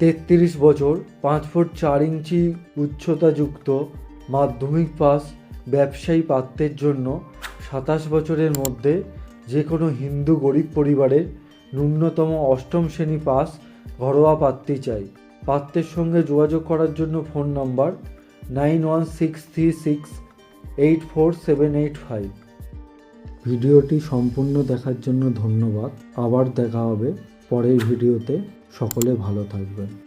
তেত্রিশ বছর, পাঁচ ফুট চার ইঞ্চি উচ্চতাযুক্ত মাধ্যমিক পাস ব্যবসায়ী পাত্রের জন্য সাতাশ বছরের মধ্যে যে কোনো হিন্দু গরিব পরিবারের ন্যূনতম অষ্টম শ্রেণি পাস ঘরোয়া পাত্রী চাই। পাত্রের সঙ্গে যোগাযোগ করার জন্য phone number nine one six three six eight four seven eight five. ভিডিওটি সম্পূর্ণ দেখার জন্য ধন্যবাদ। আবার দেখা হবে পরের ভিডিওতে সকলে ভালো থাকবেন।